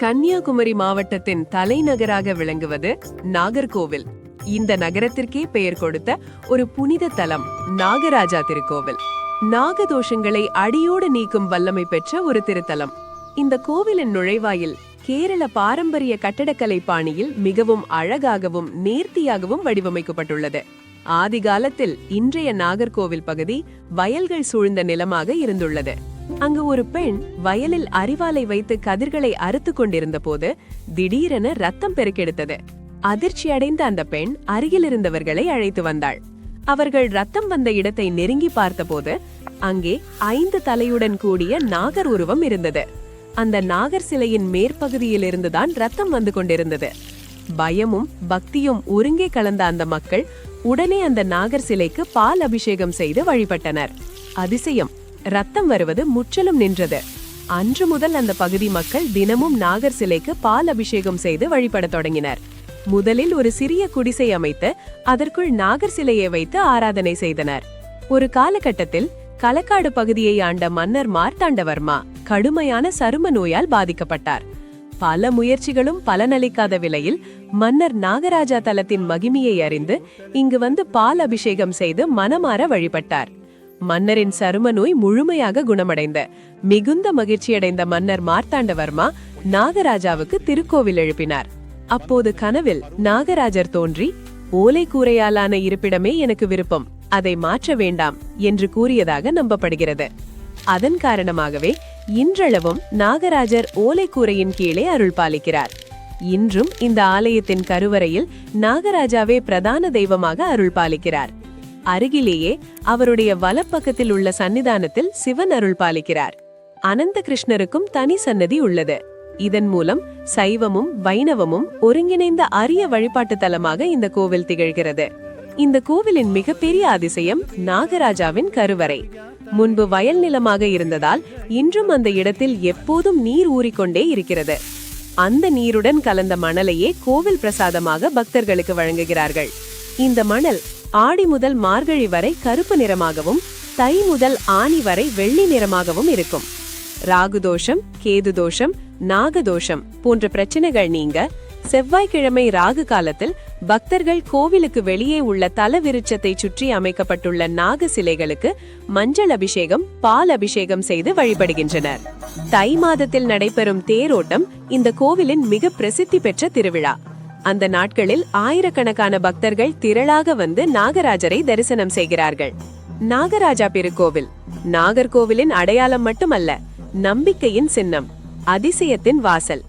கன்னியாகுமரி மாவட்டத்தின் தலைநகராக விளங்குவது நாகர்கோவில். இந்த நகரத்திற்கே பெயர் கொடுத்த ஒரு புனித தலம் நாகராஜா திருக்கோவில். நாகதோஷங்களை அடியோடு நீக்கும் வல்லமை பெற்ற ஒரு திருத்தலம். இந்த கோவிலின் நுழைவாயில் கேரள பாரம்பரிய கட்டடக்கலை பாணியில் மிகவும் அழகாகவும் நேர்த்தியாகவும் வடிவமைக்கப்பட்டுள்ளது. ஆதிகாலத்தில் இன்றைய நாகர்கோவில் பகுதி வயல்கள் சூழ்ந்த நிலமாக இருந்துள்ளது. அங்கு ஒரு பெண் வயலில் அரிவாளை வைத்து கதிர்களை அறுத்து கொண்டிருந்த போது திடீரென ரத்தம் பெருக்கெடுத்தது. அதிர்ச்சி அடைந்த அந்த பெண் அருகில் இருந்தவர்களை அழைத்து வந்தாள். அவர்கள் ரத்தம் வந்த இடத்தை நெருங்கி பார்த்தபோது அங்கே ஐந்து தலையுடன் கூடிய நாகர் உருவம் இருந்தது. அந்த நாகர் சிலையின் மேற்பகுதியில் இருந்துதான் ரத்தம் வந்து கொண்டிருந்தது. பயமும் பக்தியும் ஒருங்கே கலந்த அந்த மக்கள் உடனே அந்த நாகர் சிலைக்கு பால் அபிஷேகம் செய்து வழிபட்டனர். அதிசயம் ரத்தம் வருவது முற்றிலும் நின்றது. அன்று முதல் அந்த பகுதி மக்கள் தினமும் நாகர் சிலைக்கு பால் அபிஷேகம் செய்து வழிபடத் தொடங்கினர். முதலில் ஒரு சிறிய குடிசை அமைத்து அதற்குள் நாகர் சிலையை வைத்து ஆராதனை செய்தனர். ஒரு காலகட்டத்தில் களக்காடு பகுதியை ஆண்ட மன்னர் மார்த்தாண்டவர்மா கடுமையான சரும நோயால் பாதிக்கப்பட்டார். பல முயற்சிகளும் பலனளிக்காத விலையில் மன்னர் நாகராஜா தலத்தின் மகிமையை அறிந்து இங்கு வந்து பால் அபிஷேகம் செய்து மனமாற வழிபட்டார். மன்னரின் சரும நோய் முழுமையாக குணமடைந்த மிகுந்த மகிழ்ச்சியடைந்த மன்னர் மார்த்தாண்டவர்மா நாகராஜாவுக்கு திருக்கோவில் எழுப்பினார். அப்போது கனவில் நாகராஜர் தோன்றி ஓலை கூரையாலான இருப்பிடமே எனக்கு விருப்பம் அதை மாற்ற வேண்டாம் என்று கூறியதாக நம்பப்படுகிறது. அதன் காரணமாகவே இன்றளவும் நாகராஜர் ஓலைக்கூரையின் கீழே அருள் பாலிக்கிறார். இன்றும் இந்த ஆலயத்தின் கருவறையில் நாகராஜாவே பிரதான தெய்வமாக அருள் பாலிக்கிறார். அருகிலேயே அவருடைய வலப்பக்கத்தில் உள்ள சன்னிதானத்தில் சிவன் அருள் பாலிக்கிறார். அனந்த கிருஷ்ணருக்கும் தனி சன்னதி உள்ளது. இதன் மூலம் சைவமும் வைணவமும் ஒருங்கிணைந்த அரிய வழிபாட்டு தலமாக இந்த கோவில் திகழ்கிறது. இந்த கோவிலின் மிகப்பெரிய அதிசயம் நாகராஜாவின் கருவறை. முன்பு வயல் நிலமாக இருந்ததால் இன்றும் அந்த இடத்தில் எப்போதும் நீர் ஊறிக்கொண்டே இருக்கிறது. அந்த நீருடன் கலந்த மணலையே கோவில் பிரசாதமாக பக்தர்களுக்கு வழங்குகிறார்கள். இந்த மணல் ஆடி முதல் மார்கழி வரை கருப்பு நிறமாகவும் தை முதல் ஆனி வரை வெள்ளி நிறமாகவும் இருக்கும். ராகு தோஷம் கேது தோஷம் நாகதோஷம் போன்ற பிரச்சனைகள் நீங்க செவ்வாய்க்கிழமை ராகு காலத்தில் பக்தர்கள் கோவிலுக்கு வெளியே உள்ள தல விருட்சத்தை சுற்றி அமைக்கப்பட்டுள்ள நாக சிலைகளுக்கு மஞ்சள் அபிஷேகம் பால் அபிஷேகம் செய்து வழிபடுகின்றனர். தை மாதத்தில் நடைபெறும் தேரோட்டம் இந்த கோவிலின் மிக பிரசித்தி பெற்ற திருவிழா. அந்த நாட்களில் ஆயிரக்கணக்கான பக்தர்கள் திரளாக வந்து நாகராஜரை தரிசனம் செய்கிறார்கள். நாகராஜா பெருக்கோவில் நாகர்கோவிலின் அடையாளம் மட்டுமல்ல நம்பிக்கையின் சின்னம் அதிசயத்தின் வாசல்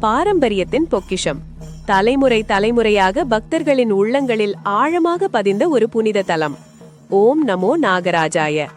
பாரம்பரியத்தின் பொக்கிஷம். தலைமுறை தலைமுறையாக பக்தர்களின் உள்ளங்களில் ஆழமாக பதிந்த ஒரு புனித தலம். ஓம் நமோ நாகராஜாய.